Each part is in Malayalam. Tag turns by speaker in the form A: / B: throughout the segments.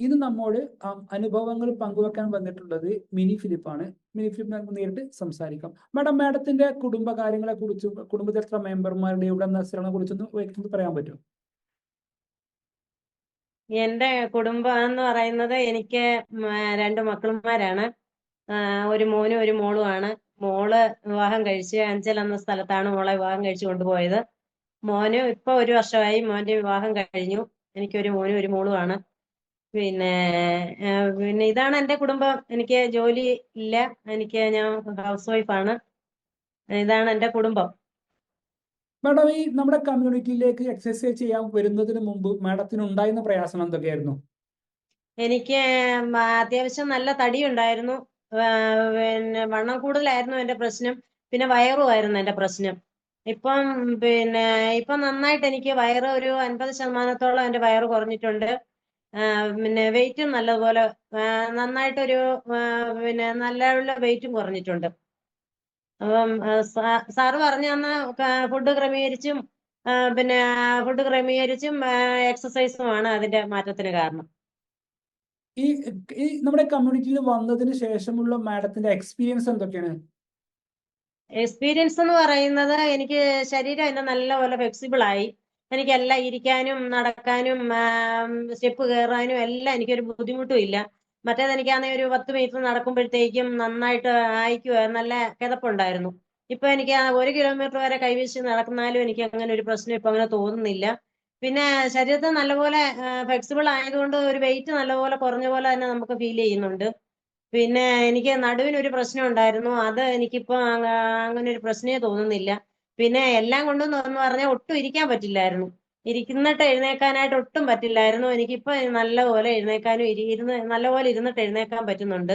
A: ഇന്ന് നമ്മോട് അനുഭവങ്ങൾ പങ്കുവെക്കാൻ വന്നിട്ടുള്ളത് മിനി ഫിലിപ്പ് ആണ് മിനി ഫിലിപ്പ് നമുക്ക് നേരിട്ട് സംസാരിക്കാം. മാഡം മാഡത്തിന്റെ കുടുംബകാര്യങ്ങളെ കുറിച്ചും കുടുംബത്തിൽ മെമ്പർമാരുടെ ഇവിടെ നസ്രനെ കുറിച്ചൊന്ന് പറയാൻ പറ്റും
B: എന്റെ കുടുംബം എന്ന് പറയുന്നത് എനിക്ക് രണ്ട് മക്കളുമാരാണ്. ഒരു മോനും ഒരു മോളുമാണ് മോൾ വിവാഹം കഴിച്ച് അഞ്ചൽ എന്ന സ്ഥലത്താണ് മോളെ വിവാഹം കഴിച്ചു കൊണ്ടുപോയത്. മോന് ഇപ്പൊ ഒരു വർഷമായി മോന്റെ വിവാഹം കഴിഞ്ഞു. എനിക്കൊരു മോനും ഒരു മോളുമാണ് പിന്നെ പിന്നെ ഇതാണ് എന്റെ കുടുംബം. എനിക്ക് ജോലി ഇല്ല. എനിക്ക് ഞാൻ ഹൗസ് വൈഫാണ് ഇതാണ് എന്റെ കുടുംബം.
A: മാഡം ഈ നമ്മുടെ കമ്മ്യൂണിറ്റിയിലേക്ക് എക്സസൈസ് ചെയ്യാൻ വരുന്നതിന് മുമ്പ് മാഡത്തിന് ഉണ്ടായിരുന്ന പ്രയാസം എന്തൊക്കെയായിരുന്നു?
B: എനിക്ക് അത്യാവശ്യം നല്ല തടി ഉണ്ടായിരുന്നു പിന്നെ വണ്ണം കൂടുതലായിരുന്നു എന്റെ പ്രശ്നം. പിന്നെ വയറുമായിരുന്നു എന്റെ പ്രശ്നം. ഇപ്പം പിന്നെ ഇപ്പം നന്നായിട്ട് എനിക്ക് വയറ് ഒരു അൻപത് ശതമാനത്തോളം എന്റെ വയറ് കുറഞ്ഞിട്ടുണ്ട്. പിന്നെ വെയിറ്റും നല്ലതുപോലെ നന്നായിട്ടൊരു പിന്നെ നല്ല വെയിറ്റും കുറഞ്ഞിട്ടുണ്ട്. അപ്പം സാറ് പറഞ്ഞു തന്ന ഫുഡ് ക്രമീകരിച്ചും പിന്നെ ഫുഡ് ക്രമീകരിച്ചും എക്സസൈസുമാണ് അതിന്റെ മാറ്റത്തിന് കാരണം.
A: ഈ ഈ നമ്മുടെ കമ്മ്യൂണിറ്റിയിൽ വന്നതിന് ശേഷമുള്ള മാഡത്തിന്റെ എക്സ്പീരിയൻസ് എന്തൊക്കെയാണ്?
B: എക്സ്പീരിയൻസ് എന്ന് പറയുന്നത് എനിക്ക് ശരീരം എന്നെ നല്ലപോലെ ഫ്ലെക്സിബിൾ ആയി. എനിക്ക് എല്ലാം ഇരിക്കാനും നടക്കാനും സ്റ്റെപ്പ് കയറാനും എല്ലാം എനിക്കൊരു ബുദ്ധിമുട്ടും ഇല്ല. മറ്റേത് എനിക്കാണെങ്കിൽ ഒരു പത്ത് മീറ്റർ നടക്കുമ്പോഴത്തേക്കും നന്നായിട്ട് ആയിക്കുവാ നല്ല കിതപ്പുണ്ടായിരുന്നു. ഇപ്പൊ എനിക്ക് ഒരു കിലോമീറ്റർ വരെ കൈവീശി നടക്കുന്നാലും എനിക്ക് അങ്ങനെ ഒരു പ്രശ്നം ഇപ്പൊ അങ്ങനെ തോന്നുന്നില്ല. പിന്നെ ശരീരത്തെ നല്ലപോലെ ഫ്ലെക്സിബിൾ ആയതുകൊണ്ട് ഒരു വെയിറ്റ് നല്ലപോലെ കുറഞ്ഞ പോലെ തന്നെ നമുക്ക് ഫീൽ ചെയ്യുന്നുണ്ട്. പിന്നെ എനിക്ക് നടുവിനൊരു പ്രശ്നം ഉണ്ടായിരുന്നു. അത് എനിക്കിപ്പോ അങ്ങ- അങ്ങനെ ഒരു പ്രശ്നമേ തോന്നുന്നില്ല. പിന്നെ എല്ലാം കൊണ്ടും എന്ന് പറഞ്ഞാൽ ഒട്ടും ഇരിക്കാൻ പറ്റില്ലായിരുന്നു. ഇരിക്കുന്നിട്ട് എഴുന്നേക്കാനായിട്ട് ഒട്ടും പറ്റില്ലായിരുന്നു. എനിക്കിപ്പോ നല്ലപോലെ എഴുന്നേക്കാനും ഇരി- ഇരുന്ന് നല്ലപോലെ ഇരുന്നിട്ട് എഴുന്നേക്കാൻ പറ്റുന്നുണ്ട്.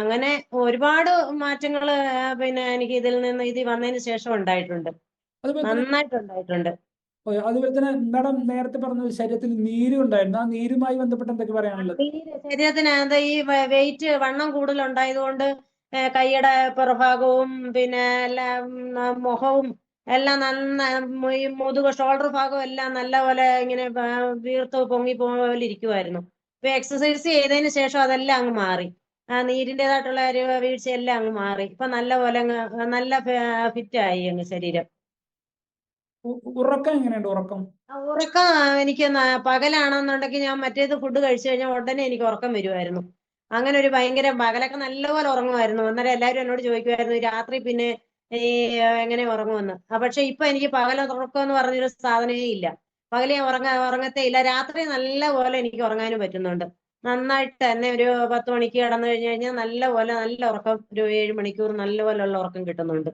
B: അങ്ങനെ ഒരുപാട് മാറ്റങ്ങൾ പിന്നെ എനിക്ക് ഇതിൽ നിന്ന് ഇത് വന്നതിന് ശേഷം ഉണ്ടായിട്ടുണ്ട്. നന്നായിട്ട് ഉണ്ടായിട്ടുണ്ട്
A: അതുപോലെ തന്നെ മാഡം നേരത്തെ പറഞ്ഞ ശരീരത്തിൽ നീര് ഉണ്ടായിരുന്നു. ആ നീരുമായി ബന്ധപ്പെട്ട് എന്തൊക്കെ പറയാനുള്ളത്?
B: ശരീരത്തിന് അത് ഈ വെയിറ്റ് വണ്ണം കൂടുതൽ ഉണ്ടായതുകൊണ്ട് കൈയുടെ പുറഭാഗവും പിന്നെ എല്ലാം മുഖവും എല്ലാം നന്ന ഈ മുതുക ഷോൾഡർ ഭാഗവും എല്ലാം നല്ല പോലെ ഇങ്ങനെ വീർത്ത് പൊങ്ങി പോലെ ഇരിക്കുമായിരുന്നു ഇപ്പൊ എക്സസൈസ് ചെയ്തതിന് ശേഷം അതെല്ലാം അങ്ങ് മാറി. ആ നീരിന്റെതായിട്ടുള്ള ഒരു വീഴ്ചയെല്ലാം അങ്ങ് മാറി. ഇപ്പൊ നല്ല പോലെ അങ്ങ് നല്ല ഫിറ്റ് ആയി അങ്ങ് ശരീരം.
A: ഉറക്കം എങ്ങനെയുണ്ട് ഉറക്കം?
B: ഉറക്കം എനിക്ക് പകലാണെന്നുണ്ടെങ്കിൽ ഞാൻ മറ്റേത് ഫുഡ് കഴിച്ചു കഴിഞ്ഞാൽ ഉടനെ എനിക്ക് ഉറക്കം വരുമായിരുന്നു അങ്ങനെ ഒരു ഭയങ്കര പകലൊക്കെ നല്ലപോലെ ഉറങ്ങുമായിരുന്നു. അന്നേരം എല്ലാവരും എന്നോട് ചോദിക്കുമായിരുന്നു രാത്രി പിന്നെ ഈ എങ്ങനെ ഉറങ്ങുമെന്ന്? പക്ഷെ ഇപ്പൊ എനിക്ക് പകല ഉറക്കം എന്ന് പറഞ്ഞൊരു സാധനമേ ഇല്ല. പകൽ ഉറങ്ങ ഉറങ്ങത്തേ ഇല്ല. രാത്രി നല്ലപോലെ എനിക്ക് ഉറങ്ങാനും പറ്റുന്നുണ്ട്. നന്നായിട്ട് തന്നെ ഒരു പത്ത് മണിക്ക് കിടന്നു കഴിഞ്ഞു കഴിഞ്ഞാൽ നല്ലപോലെ നല്ല ഉറക്കം ഒരു ഏഴ് മണിക്കൂർ നല്ല ഉള്ള ഉറക്കം കിട്ടുന്നുണ്ട്.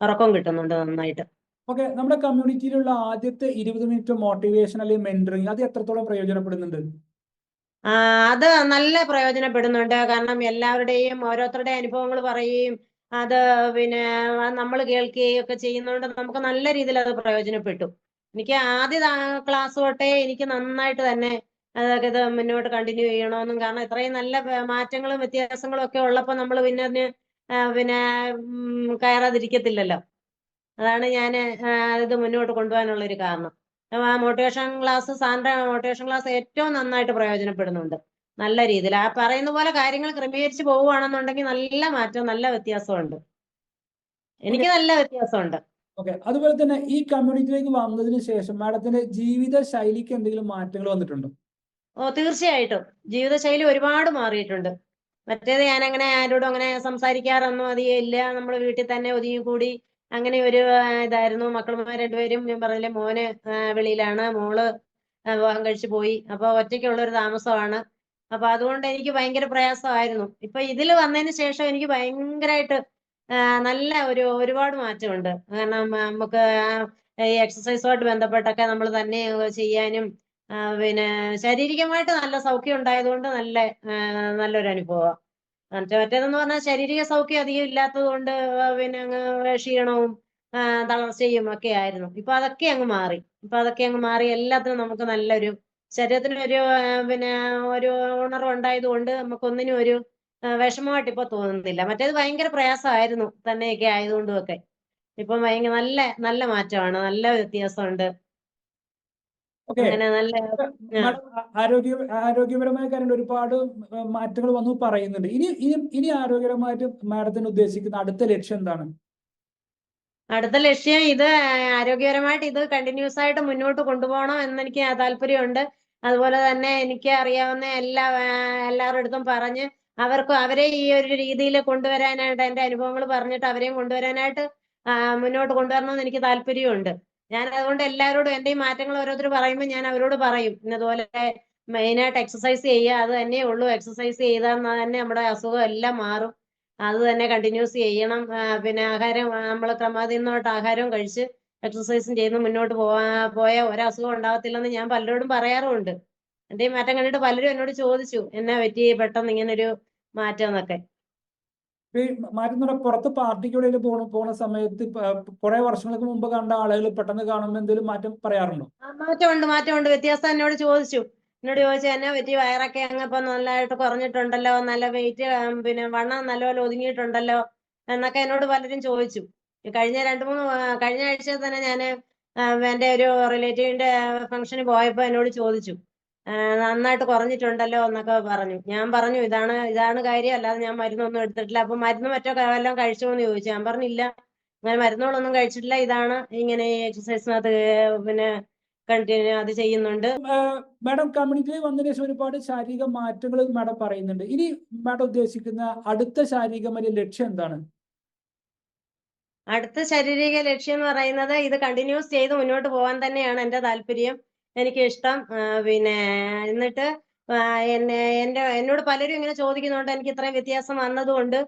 B: ഉറക്കം കിട്ടുന്നുണ്ട് നന്നായിട്ട്.
A: ഓക്കെ നമ്മുടെ കമ്മ്യൂണിറ്റിയിലുള്ള ആദ്യത്തെ ഇരുപത് മിനിറ്റ് മോട്ടിവേഷൻ അല്ലെങ്കിൽ മെന്ററിങ് അത് എത്രത്തോളം പ്രയോജനപ്പെടുന്നുണ്ട്?
B: അത് നല്ല പ്രയോജനപ്പെടുന്നുണ്ട്. കാരണം എല്ലാവരുടെയും ഓരോരുത്തരുടെ അനുഭവങ്ങൾ പറയുകയും അത് പിന്നെ നമ്മൾ കേൾക്കുകയും ഒക്കെ ചെയ്യുന്നതുകൊണ്ട് നമുക്ക് നല്ല രീതിയിൽ അത് പ്രയോജനപ്പെട്ടു. എനിക്ക് ആദ്യ ക്ലാസ് തൊട്ടേ എനിക്ക് നന്നായിട്ട് തന്നെ അതൊക്കെ ഇത് മുന്നോട്ട് കണ്ടിന്യൂ ചെയ്യണമെന്നും കാരണം ഇത്രയും നല്ല മാറ്റങ്ങളും വ്യത്യാസങ്ങളും ഒക്കെ ഉള്ളപ്പോൾ നമ്മൾ പിന്നെ അതിന് പിന്നെ കയറാതിരിക്കത്തില്ലല്ലോ. അതാണ് ഞാൻ ഇത് മുന്നോട്ട് കൊണ്ടുപോകാനുള്ള ഒരു കാരണം. മോട്ടിവേഷൻ ക്ലാസ് സാറിന്റെ മോട്ടിവേഷൻ ക്ലാസ് ഏറ്റവും നന്നായിട്ട് പ്രയോജനപ്പെടുന്നുണ്ട്. നല്ല രീതിയിൽ. ആ പറയുന്ന പോലെ കാര്യങ്ങൾ ക്രമീകരിച്ച് പോവുകയാണെന്നുണ്ടെങ്കിൽ നല്ല മാറ്റം നല്ല വ്യത്യാസമുണ്ട്. എനിക്ക് നല്ല വ്യത്യാസമുണ്ട്.
A: ഓക്കെ. അതുപോലെ തന്നെ ഈ കമ്മ്യൂണിറ്റിയിലേക്ക് വന്നതിന് ശേഷം മാഡത്തിന്റെ ജീവിത ശൈലിക്ക് എന്തെങ്കിലും മാറ്റങ്ങൾ വന്നിട്ടുണ്ടോ?
B: ഓ തീർച്ചയായിട്ടും. ജീവിതശൈലി ഒരുപാട് മാറിയിട്ടുണ്ട്. മറ്റേത് ഞാൻ അങ്ങനെ ആരോടും അങ്ങനെ സംസാരിക്കാറൊന്നും അധികം ഇല്ല. നമ്മൾ വീട്ടിൽ തന്നെ ഒതുങ്ങി കൂടി അങ്ങനെ ഒരു ഇതായിരുന്നു. മക്കളുമാർ രണ്ടുപേരും ഞാൻ പറഞ്ഞില്ലേ മോന് വെളിയിലാണ്. മോൾ വിവാഹം കഴിച്ചു പോയി. അപ്പൊ ഒറ്റയ്ക്കുള്ള ഒരു താമസമാണ്. അപ്പൊ അതുകൊണ്ട് എനിക്ക് ഭയങ്കര പ്രയാസമായിരുന്നു. ഇപ്പൊ ഇതിൽ വന്നതിന് ശേഷം എനിക്ക് ഭയങ്കരമായിട്ട് നല്ല ഒരു ഒരുപാട് മാറ്റമുണ്ട്. കാരണം നമുക്ക് ഈ എക്സസൈസുമായിട്ട് ബന്ധപ്പെട്ടൊക്കെ നമ്മൾ തന്നെ ചെയ്യാനും പിന്നെ ശാരീരികമായിട്ട് നല്ല സൗഖ്യം ഉണ്ടായതുകൊണ്ട് നല്ല നല്ലൊരു അനുഭവമാണ് മറ്റേതെന്ന് പറഞ്ഞാൽ ശാരീരിക സൗഖ്യം അധികം ഇല്ലാത്തത് കൊണ്ട് പിന്നെ അങ്ങ് ക്ഷീണവും തളർച്ചയും ഒക്കെ ആയിരുന്നു. ഇപ്പൊ അതൊക്കെ അങ്ങ് മാറി. ഇപ്പൊ അതൊക്കെ അങ്ങ് മാറി. എല്ലാത്തിനും നമുക്ക് നല്ലൊരു ശരീരത്തിന് ഒരു പിന്നെ ഒരു ഉണർവ് ഉണ്ടായത് കൊണ്ട് നമുക്ക് ഒന്നിനും ഒരു വിഷമമായിട്ട് ഇപ്പൊ തോന്നുന്നില്ല. മറ്റേത് ഭയങ്കര പ്രയാസമായിരുന്നു. തന്നെയൊക്കെ ആയതുകൊണ്ടും ഒക്കെ ഇപ്പൊ ഭയങ്കര നല്ല നല്ല മാറ്റമാണ്. നല്ല വ്യത്യാസമുണ്ട്. അങ്ങനെ നല്ല
A: ആരോഗ്യ ആരോഗ്യപരമായ കാര്യം ഒരുപാട് മാറ്റങ്ങൾ വന്നു പറയുന്നുണ്ട്. ഇനി ഇനി ഇനി ആരോഗ്യപരമായിട്ട് മാഡത്തിന് ഉദ്ദേശിക്കുന്ന അടുത്ത ലക്ഷ്യം എന്താണ്?
B: അടുത്ത ലക്ഷ്യം ഇത് ആരോഗ്യപരമായിട്ട് ഇത് കണ്ടിന്യൂസ് ആയിട്ട് മുന്നോട്ട് കൊണ്ടുപോകണം എന്ന് എനിക്ക് താല്പര്യമുണ്ട്. അതുപോലെ തന്നെ എനിക്ക് അറിയാവുന്ന എല്ലാ എല്ലാവരുടെ അടുത്തും പറഞ്ഞ് അവർക്കും അവരെ ഈ ഒരു രീതിയിൽ കൊണ്ടുവരാനായിട്ട് എന്റെ അനുഭവങ്ങൾ പറഞ്ഞിട്ട് അവരെയും കൊണ്ടുവരാനായിട്ട് മുന്നോട്ട് കൊണ്ടുവരണമെന്ന് എനിക്ക് താല്പര്യമുണ്ട്. ഞാൻ അതുകൊണ്ട് എല്ലാവരോടും എന്റെ ഈ മാറ്റങ്ങൾ ഓരോരുത്തർ പറയുമ്പോൾ ഞാൻ അവരോട് പറയും. ഇന്നതുപോലെ മെയിനായിട്ട് എക്സസൈസ് ചെയ്യുക അത് തന്നെ ഉള്ളൂ. എക്സസൈസ് ചെയ്താൽ തന്നെ നമ്മുടെ അസുഖം എല്ലാം മാറും. അത് തന്നെ കണ്ടിന്യൂസ് ചെയ്യണം. പിന്നെ ആഹാരം നമ്മൾ ക്രമാതീതമായിട്ട് ആഹാരവും കഴിച്ച് എക്സസൈസും ചെയ്ത് മുന്നോട്ട് പോവാ പോയ ഒരസുഖം ഉണ്ടാകത്തില്ലെന്ന് ഞാൻ പലരോടും പറയാറുമുണ്ട്. എന്റെ ഈ മാറ്റം കണ്ടിട്ട് പലരും എന്നോട് ചോദിച്ചു എന്നാ പറ്റി പെട്ടെന്ന് ഇങ്ങനൊരു മാറ്റം എന്നൊക്കെ.
A: മാറ്റുന്ന പുറത്ത് പാർട്ടിക്കുള്ളിൽ പോണ പോണ സമയത്ത് കുറെ വർഷങ്ങൾക്ക് മുമ്പ് കണ്ട ആളുകൾ പെട്ടെന്ന് കാണുമ്പോൾ എന്തെങ്കിലും മാറ്റം പറയാറുണ്ടോ?
B: മാറ്റമുണ്ട് മാറ്റമുണ്ട്. വ്യത്യാസം എന്നോട് ചോദിച്ചു. എന്നോട് ചോദിച്ചു എന്നെ പറ്റി? വയറൊക്കെ അങ്ങ് ഇപ്പൊ നല്ലതായിട്ട് കുറഞ്ഞിട്ടുണ്ടല്ലോ? നല്ല വെയിറ്റ് പിന്നെ വണ്ണം നല്ലപോലെ ഒതുങ്ങിയിട്ടുണ്ടല്ലോ? എന്നൊക്കെ എന്നോട് പലരും ചോദിച്ചു. കഴിഞ്ഞ രണ്ട് മൂന്ന് കഴിഞ്ഞ ആഴ്ച തന്നെ ഞാൻ എന്റെ ഒരു റിലേറ്റീവിന്റെ ഫംഗ്ഷന് പോയപ്പോൾ എന്നോട് ചോദിച്ചു. നന്നായിട്ട് കുറഞ്ഞിട്ടുണ്ടല്ലോ എന്നൊക്കെ പറഞ്ഞു. ഞാൻ പറഞ്ഞു ഇതാണ് ഇതാണ് കാര്യം. അല്ലാതെ ഞാൻ മരുന്നൊന്നും എടുത്തിട്ടില്ല. അപ്പൊ മരുന്ന് മറ്റോ എല്ലാം കഴിച്ചോ എന്ന് ചോദിച്ചു. ഞാൻ പറഞ്ഞില്ല. അങ്ങനെ മരുന്നുകളൊന്നും കഴിച്ചിട്ടില്ല. ഇതാണ് ഇങ്ങനെ എക്സസൈസിനകത്ത് പിന്നെ കണ്ടിന്യൂ അത് ചെയ്യുന്നുണ്ട്.
A: മാഡം കമ്മ്യൂണിറ്റിയിൽ വന്നതിന് ശേഷം ഒരുപാട് ശാരീരിക മാറ്റങ്ങൾ മാഡം പറയുന്നുണ്ട്. ഇനി മാഡം ഉദ്ദേശിക്കുന്ന അടുത്ത ശാരീരികമായ ലക്ഷ്യം എന്താണ്?
B: അടുത്ത ശാരീരിക ലക്ഷ്യം എന്ന് പറയുന്നത് ഇത് കണ്ടിന്യൂസ് ചെയ്ത് മുന്നോട്ട് പോകാൻ തന്നെയാണ് എന്റെ താല്പര്യം. എനിക്ക് ഇഷ്ടം പിന്നെ എന്നിട്ട് എന്നെ എന്റെ എന്നോട് പലരും ഇങ്ങനെ ചോദിക്കുന്നുണ്ട്. എനിക്ക് ഇത്രയും വ്യത്യാസം വന്നതുകൊണ്ട്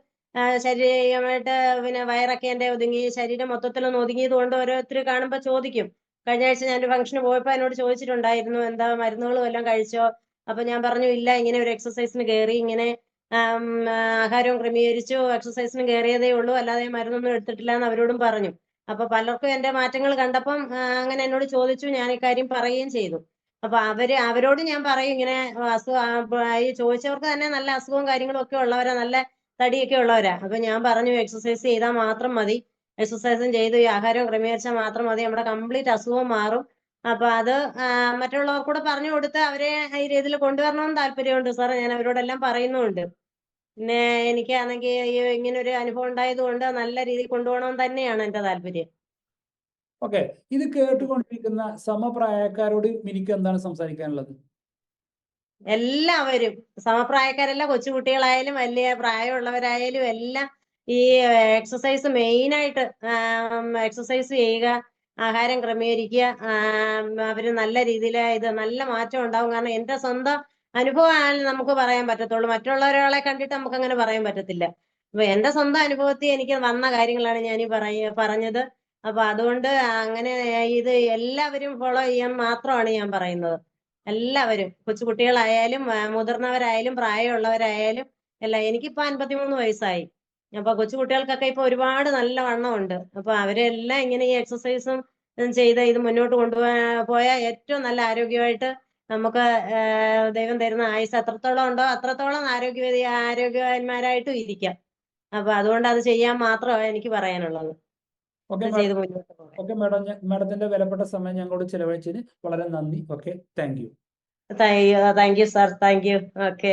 B: ശരീരമായിട്ട് പിന്നെ വയറൊക്കെ എന്റെ ഒതുങ്ങി ശരീരം മൊത്തത്തിലൊന്ന് ഒതുങ്ങിയത് കൊണ്ട് ഓരോരുത്തർ കാണുമ്പോൾ ചോദിക്കും. കഴിഞ്ഞ ആഴ്ച ഞാൻ ഒരു ഫംഗ്ഷന് പോയപ്പോൾ എന്നോട് ചോദിച്ചിട്ടുണ്ടായിരുന്നു എന്താ മരുന്നുകളും എല്ലാം കഴിച്ചോ? അപ്പൊ ഞാൻ പറഞ്ഞു ഇല്ല ഇങ്ങനെ ഒരു എക്സസൈസിന് കയറി ഇങ്ങനെ ആഹാരവും ക്രമീകരിച്ചു എക്സസൈസിന് കയറിയതേ ഉള്ളൂ അല്ലാതെ മരുന്നൊന്നും എടുത്തിട്ടില്ല എന്ന് അവരോടും പറഞ്ഞു. അപ്പൊ പലർക്കും എന്റെ മാറ്റങ്ങൾ കണ്ടപ്പം അങ്ങനെ എന്നോട് ചോദിച്ചു ഞാൻ ഇക്കാര്യം പറയുകയും ചെയ്തു. അപ്പൊ അവർ അവരോട് ഞാൻ പറയും ഇങ്ങനെ അസുഖം ചോദിച്ചവർക്ക് തന്നെ നല്ല അസുഖവും കാര്യങ്ങളും ഒക്കെ ഉള്ളവരാ നല്ല തടിയൊക്കെ ഉള്ളവരാ. അപ്പൊ ഞാൻ പറഞ്ഞു എക്സസൈസ് ചെയ്താൽ മാത്രം മതി. എക്സസൈസും ചെയ്ത് ഈ ആഹാരം ക്രമീകരിച്ചാൽ മാത്രം മതി. നമ്മുടെ കംപ്ലീറ്റ് അസുഖം മാറും. അപ്പൊ അത് മറ്റുള്ളവർ കൂടെ പറഞ്ഞു കൊടുത്ത് അവരെ ഈ രീതിയിൽ കൊണ്ടുവരണമെന്ന് താല്പര്യമുണ്ട് സാർ ഞാൻ അവരോടെല്ലാം പറയുന്നുമുണ്ട്. പിന്നെ എനിക്കാണെങ്കിൽ ഇങ്ങനെ ഒരു അനുഭവം ഉണ്ടായത് കൊണ്ട് നല്ല രീതിയിൽ കൊണ്ടുപോകണം തന്നെയാണ് എന്റെ താല്പര്യം.
A: ഓക്കെ. ഇത് കേട്ടുകൊണ്ടിരിക്കുന്ന സമപ്രായക്കാരോട് എനിക്ക് എന്താണ് സംസാരിക്കാനുള്ളത്?
B: എല്ലാവരും സമപ്രായക്കാരല്ല കൊച്ചുകുട്ടികളായാലും വലിയ പ്രായമുള്ളവരായാലും എല്ലാം ഈ എക്സസൈസ് മെയിൻ ആയിട്ട് എക്സസൈസ് ചെയ്യുക ആഹാരം ക്രമീകരിക്കുക അവർ നല്ല രീതിയിൽ ഇത് നല്ല മാറ്റം ഉണ്ടാവും. കാരണം എന്റെ സ്വന്തം അനുഭവമാണ് നമുക്ക് പറയാൻ പറ്റത്തുള്ളൂ. മറ്റുള്ളവരെ കണ്ടിട്ട് നമുക്ക് അങ്ങനെ പറയാൻ പറ്റത്തില്ല. അപ്പൊ എന്റെ സ്വന്തം അനുഭവത്തിൽ എനിക്ക് വന്ന കാര്യങ്ങളാണ് ഞാൻ ഈ പറയ പറഞ്ഞത്. അപ്പൊ അതുകൊണ്ട് അങ്ങനെ ഇത് എല്ലാവരും ഫോളോ ചെയ്യാൻ മാത്രമാണ് ഞാൻ പറയുന്നത്. എല്ലാവരും കൊച്ചുകുട്ടികളായാലും കുട്ടികളായാലും മുതിർന്നവരായാലും പ്രായമുള്ളവരായാലും എല്ലാം. എനിക്കിപ്പോ അൻപത്തിമൂന്ന് വയസ്സായി. അപ്പൊ കൊച്ചുകുട്ടികൾക്കൊക്കെ ഇപ്പൊ ഒരുപാട് നല്ല വണ്ണമുണ്ട് അപ്പൊ അവരെല്ലാം ഇങ്ങനെ ഈ എക്സസൈസും ചെയ്ത് ഇത് മുന്നോട്ട് കൊണ്ടുപോയാൽ പോയാൽ ഏറ്റവും നല്ല ആരോഗ്യമായിട്ട് നമുക്ക് ദൈവം തരുന്ന ആയുസ് എത്രത്തോളം ഉണ്ടോ? അത്രത്തോളം ആരോഗ്യ ആരോഗ്യവാന്മാരായിട്ടും ഇരിക്കാം. അപ്പൊ അതുകൊണ്ട് അത് ചെയ്യാൻ മാത്രമാണ് എനിക്ക് പറയാനുള്ളത്.
A: Okay madam. മാഡത്തിന്റെ വിലപ്പെട്ട സമയം ഞങ്ങളോട് ചെലവഴിച്ചതിന് വളരെ നന്ദി. Okay thank you.
B: Thank you thank you sir. Thank you. Okay.